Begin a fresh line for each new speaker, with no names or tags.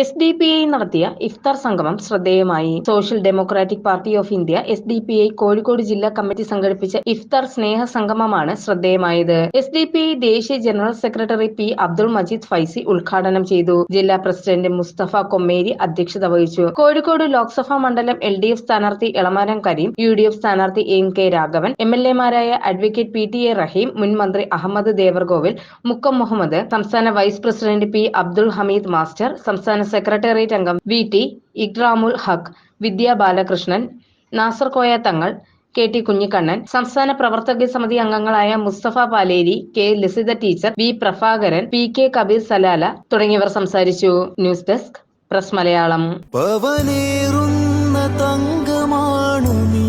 S D P I നടത്തിയ ഇഫ്താർ സംഗമം ശ്രദ്ധേയമായി. Social Democratic Party of India S D P I Kozhikode ജില്ലാ കമ്മിറ്റി സംഘടിപ്പിച്ച ഇഫ്താർ സ്നേഹ സംഗമമാണ് ശ്രദ്ധേയമായത്. എസ് ഡി പി ഐ ദേശീയ general secretary P Abdul Majeed Faizy ഉദ്ഘാടനം ചെയ്തു. ജില്ലാ പ്രസിഡന്റ് മുസ്തഫ കൊമ്മേരി അധ്യക്ഷത വഹിച്ചു. കോഴിക്കോട് ലോക്സഭാ മണ്ഡലം എൽ ഡി എഫ് സ്ഥാനാർത്ഥി Elamaram Kareem U D F സ്ഥാനാർത്ഥി M K Raghavan M L എമാരായ advocate P T A Rahim മുൻ മന്ത്രി അഹമ്മദ് ദേവർഗോവിൽ മുക്കം മുഹമ്മദ് സംസ്ഥാന vice president P Abdul Hameed master സംസ്ഥാന സെക്രട്ടേറിയറ്റ് അംഗം V T Ikramul Haq Vidya Balakrishnan Nasar Koya Thangal K T Kunhikannan സംസ്ഥാന പ്രവർത്തക സമിതി അംഗങ്ങളായ Mustafa Paleri K Lasitha teacher V Prabhakaran P K Kabeer Salala തുടങ്ങിയവർ സംസാരിച്ചു. News desk press
Malayalam. തങ്കമാണു